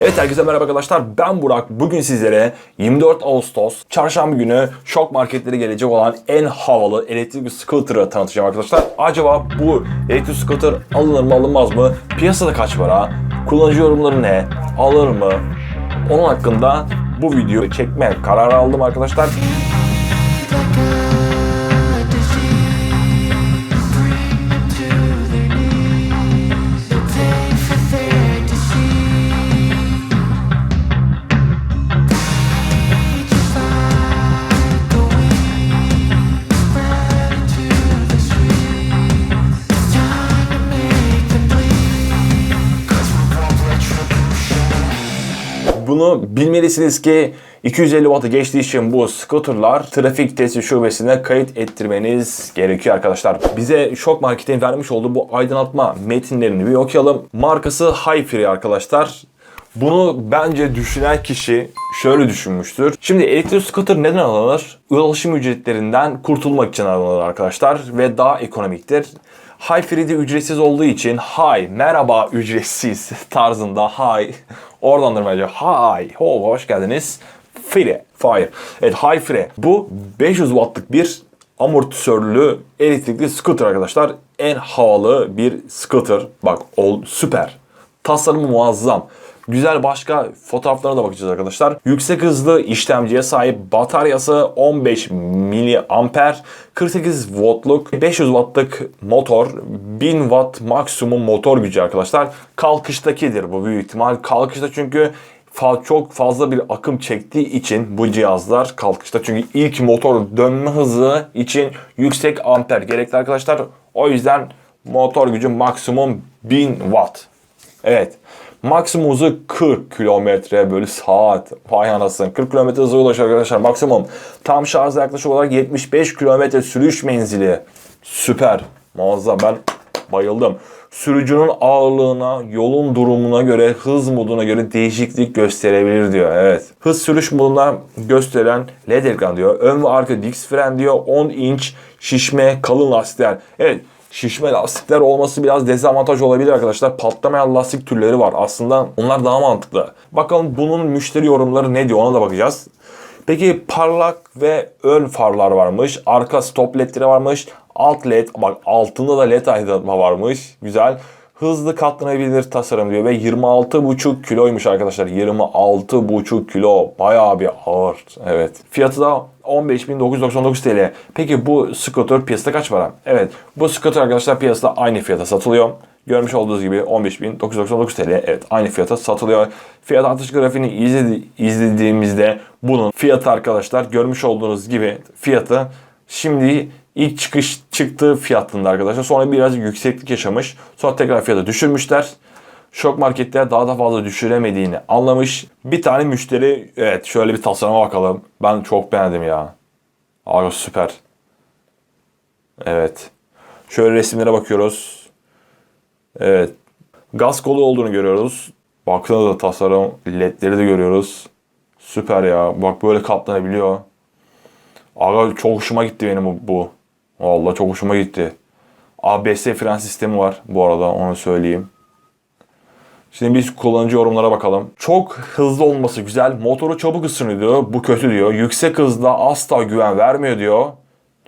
Evet herkese merhaba arkadaşlar ben Burak. Bugün sizlere 24 Ağustos çarşamba günü şok marketlere gelecek olan en havalı elektrikli scooter'ı tanıtacağım arkadaşlar. Acaba bu elektrikli scooter alınır mı alınmaz mı? Piyasada kaç para? Kullanıcı yorumları ne? Alır mı? Onun hakkında bu videoyu çekme kararı aldım arkadaşlar. Bunu bilmelisiniz ki 250 wattı geçtiği için bu scooterlar trafik testi şubesine kayıt ettirmeniz gerekiyor arkadaşlar. Bize Şok Market'in vermiş olduğu bu aydınlatma metinlerini bir okuyalım. Markası Hi-Free arkadaşlar. Bunu bence düşünen kişi şöyle düşünmüştür. Şimdi elektrikli scooter neden alınır? Ulaşım ücretlerinden kurtulmak için alınır arkadaşlar ve daha ekonomiktir. Hi Free'de ücretsiz olduğu için hi merhaba ücretsiz tarzında hi bence hi ho hoş geldiniz. Free fire. Evet hi free bu 500 wattlık bir amortisörlü elektrikli scooter arkadaşlar. En havalı bir scooter. Bak ol süper. Tasarımı muazzam Güzel başka fotoğraflarına da bakacağız arkadaşlar. Yüksek hızlı işlemciye sahip bataryası 15 miliamper, 48 voltluk, 500 wattlık motor, 1000 watt maksimum motor gücü arkadaşlar. Kalkıştakidir bu büyük ihtimal. Kalkışta çünkü çok fazla bir akım çektiği için bu cihazlar kalkışta. Çünkü ilk motor dönme hızı için yüksek amper gerekli arkadaşlar. O yüzden motor gücü maksimum 1000 watt. Evet. Maksimum hızı 40 kilometre bölü saat. Vay anasını. 40 kilometre hıza ulaşıyor arkadaşlar maksimum. Tam şarjla yaklaşık olarak 75 kilometre sürüş menzili. Süper. Muazzam. Ben bayıldım. Sürücünün ağırlığına, yolun durumuna göre, hız moduna göre değişiklik gösterebilir diyor. Evet. Hız sürüş moduna gösteren LED ekran diyor. Ön ve arka disk fren diyor. 10 inç şişme kalın lastikler. Evet şişme lastikler olması biraz dezavantaj olabilir arkadaşlar. Patlamayan lastik türleri var. Aslında onlar daha mantıklı. Bakalım bunun müşteri yorumları ne diyor ona da bakacağız. Peki parlak ve ön farlar varmış. Arka stop ledleri varmış. Alt led bak altında da led aydınlatma varmış. Güzel. Hızlı katlanabilir tasarım diyor ve 26,5 kiloymuş arkadaşlar. 26,5 kilo bayağı bir ağır. Evet. Fiyatı da 15.999 TL. Peki bu scooter piyasada kaç para? Evet. Bu scooter arkadaşlar piyasada aynı fiyata satılıyor. Görmüş olduğunuz gibi 15.999 TL. Evet aynı fiyata satılıyor. Fiyat artış grafiğini izledi, izlediğimizde bunun fiyatı arkadaşlar görmüş olduğunuz gibi fiyatı şimdi ilk çıkış çıktığı fiyatında arkadaşlar. Sonra biraz yükseklik yaşamış. Sonra tekrar fiyatı düşürmüşler. Şok marketler daha da fazla düşüremediğini anlamış. Bir tane müşteri evet şöyle bir tasarıma bakalım. Ben çok beğendim ya. Abi süper. Evet. Şöyle resimlere bakıyoruz. Evet. Gaz kolu olduğunu görüyoruz. Baktığında da tasarım ledleri de görüyoruz. Süper ya. Bak böyle katlanabiliyor. Aga çok hoşuma gitti benim bu. Vallahi çok hoşuma gitti. ABS fren sistemi var bu arada onu söyleyeyim. Şimdi biz kullanıcı yorumlara bakalım. Çok hızlı olması güzel. Motoru çabuk ısınıyor diyor. Bu kötü diyor. Yüksek hızda asla güven vermiyor diyor.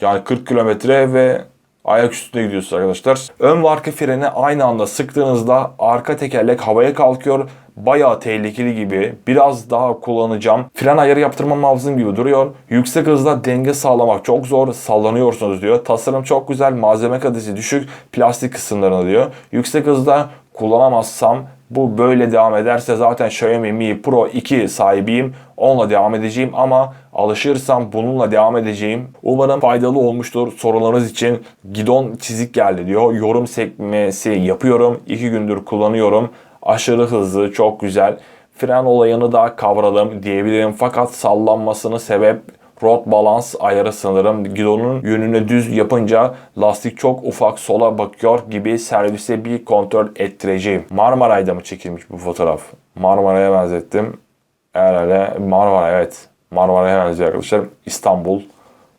Yani 40 kilometre ve ayak üstünde gidiyorsunuz arkadaşlar. Ön ve arka freni aynı anda sıktığınızda arka tekerlek havaya kalkıyor. Bayağı tehlikeli gibi. Biraz daha kullanacağım. Fren ayarı yaptırmam lazım gibi duruyor. Yüksek hızda denge sağlamak çok zor. Sallanıyorsunuz diyor. Tasarım çok güzel. Malzeme kalitesi düşük. Plastik kısımlarını diyor. Yüksek hızda kullanamazsam bu böyle devam ederse zaten Xiaomi Mi Pro 2 sahibiyim. Onunla devam edeceğim ama alışırsam bununla devam edeceğim. Umarım faydalı olmuştur sorularınız için. Gidon çizik geldi diyor. Yorum sekmesi yapıyorum. 2 gündür kullanıyorum. Aşırı hızlı, çok güzel. Fren olayını da kavradım diyebilirim. Fakat sallanmasını sebep Rot balans ayarı sanırım. Gidonun yönünü düz yapınca lastik çok ufak sola bakıyor gibi servise bir kontrol ettireceğim. Marmaray'da mı çekilmiş bu fotoğraf? Marmaray'a benzettim. Herhalde Marmara evet. Marmara'ya benziyor arkadaşlar. İstanbul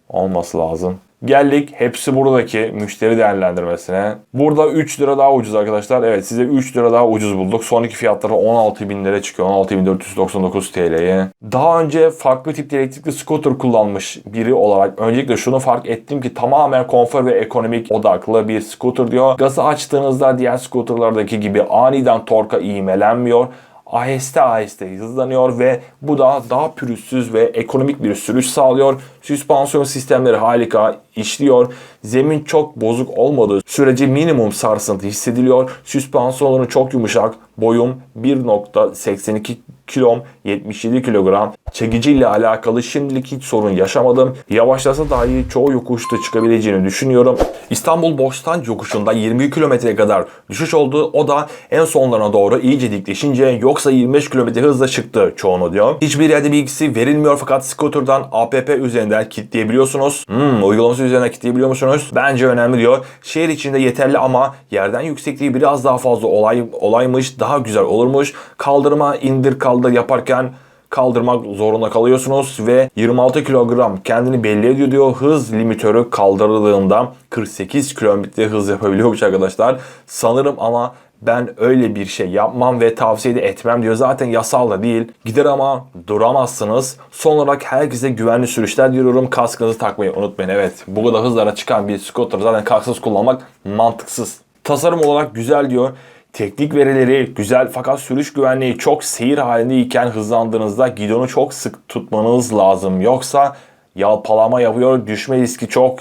olması lazım. Geldik hepsi buradaki müşteri değerlendirmesine. Burada 3 lira daha ucuz arkadaşlar. Evet size 3 lira daha ucuz bulduk. Son iki fiyatları 16 bin lira çıkıyor. 16.499 TL'ye. Daha önce farklı tip elektrikli scooter kullanmış biri olarak öncelikle şunu fark ettim ki tamamen konfor ve ekonomik odaklı bir scooter diyor. Gazı açtığınızda diğer scooterlardaki gibi aniden torka iğmelenmiyor aheste aheste hızlanıyor ve bu da daha pürüzsüz ve ekonomik bir sürüş sağlıyor. Süspansiyon sistemleri harika işliyor. Zemin çok bozuk olmadığı sürece minimum sarsıntı hissediliyor. Süspansiyonları çok yumuşak. Boyum 1.82 kilom 77 kilogram. Çekici ile alakalı şimdilik hiç sorun yaşamadım. Yavaşlasa dahi çoğu yokuşta çıkabileceğini düşünüyorum. İstanbul Bostancı yokuşunda 20 kilometreye kadar düşüş oldu. O da en sonlarına doğru iyice dikleşince yoksa 25 kilometre hızla çıktı çoğunu diyor. Hiçbir yerde bilgisi verilmiyor fakat scooter'dan app üzerinden kilitleyebiliyorsunuz. Hmm, uygulaması üzerinden kilitleyebiliyor musunuz? Bence önemli diyor. Şehir içinde yeterli ama yerden yüksekliği biraz daha fazla olay olaymış. Daha güzel olurmuş. Kaldırma indir kaldır yaparken kaldırmak zorunda kalıyorsunuz ve 26 kilogram kendini belli ediyor diyor. Hız limitörü kaldırıldığında 48 kilometre hız yapabiliyormuş arkadaşlar. Sanırım ama ben öyle bir şey yapmam ve tavsiye de etmem diyor. Zaten yasal da değil. Gider ama duramazsınız. Son olarak herkese güvenli sürüşler diliyorum. Kaskınızı takmayı unutmayın. Evet bu kadar hızlara çıkan bir scooter zaten kasksız kullanmak mantıksız. Tasarım olarak güzel diyor. Teknik verileri güzel fakat sürüş güvenliği çok seyir halindeyken hızlandığınızda gidonu çok sık tutmanız lazım. Yoksa yalpalama yapıyor, düşme riski çok.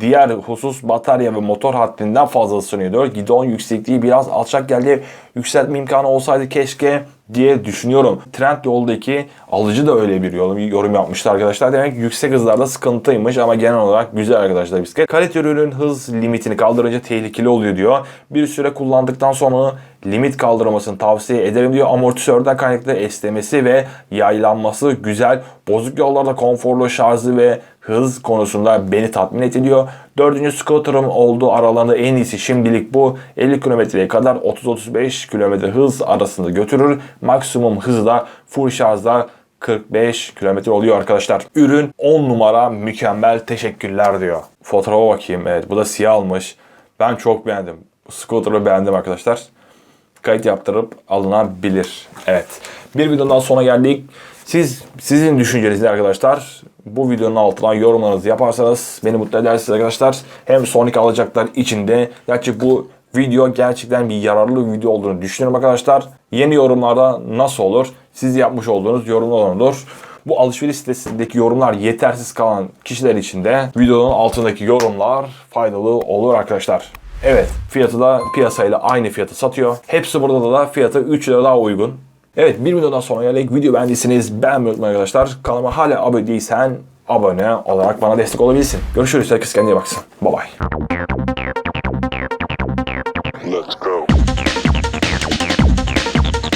Diğer husus batarya ve motor haddinden fazla ısınıyor. Gidon yüksekliği biraz alçak geldi. Yükseltme imkanı olsaydı keşke diye düşünüyorum. Trend yoldaki alıcı da öyle bir yorum, yorum yapmıştı arkadaşlar. Demek yüksek hızlarda sıkıntıymış ama genel olarak güzel arkadaşlar bisiklet. Kalite ürünün hız limitini kaldırınca tehlikeli oluyor diyor. Bir süre kullandıktan sonra limit kaldırmasını tavsiye ederim diyor. Amortisörden kaynaklı esnemesi ve yaylanması güzel. Bozuk yollarda konforlu şarjı ve hız konusunda beni tatmin ediyor. Dördüncü scooter'ım olduğu aralarında en iyisi şimdilik bu. 50 kilometreye kadar 30-35 kilometre hız arasında götürür. Maksimum hızı da full şarjda 45 kilometre oluyor arkadaşlar. Ürün 10 numara mükemmel teşekkürler diyor. Fotoğrafa bakayım evet bu da siyah almış. Ben çok beğendim. Scooter'ı beğendim arkadaşlar. Kayıt yaptırıp alınabilir. Evet. Bir videonun sonra geldik. Siz sizin düşünceniz arkadaşlar? Bu videonun altına yorumlarınızı yaparsanız beni mutlu edersiniz arkadaşlar. Hem Sonic alacaklar içinde. Gerçi bu video gerçekten bir yararlı video olduğunu düşünüyorum arkadaşlar. Yeni yorumlarda nasıl olur? Siz yapmış olduğunuz yorumlar olur. Bu alışveriş sitesindeki yorumlar yetersiz kalan kişiler için de videonun altındaki yorumlar faydalı olur arkadaşlar. Evet fiyatı da piyasayla aynı fiyatı satıyor. Hepsi burada da fiyatı 3 lira daha uygun. Evet bir videodan sonra geldik. Video beğendiyseniz beğenmeyi arkadaşlar. Kanalıma hala abone değilsen abone olarak bana destek olabilirsin. Görüşürüz. Herkes kendine baksın. Bye bye.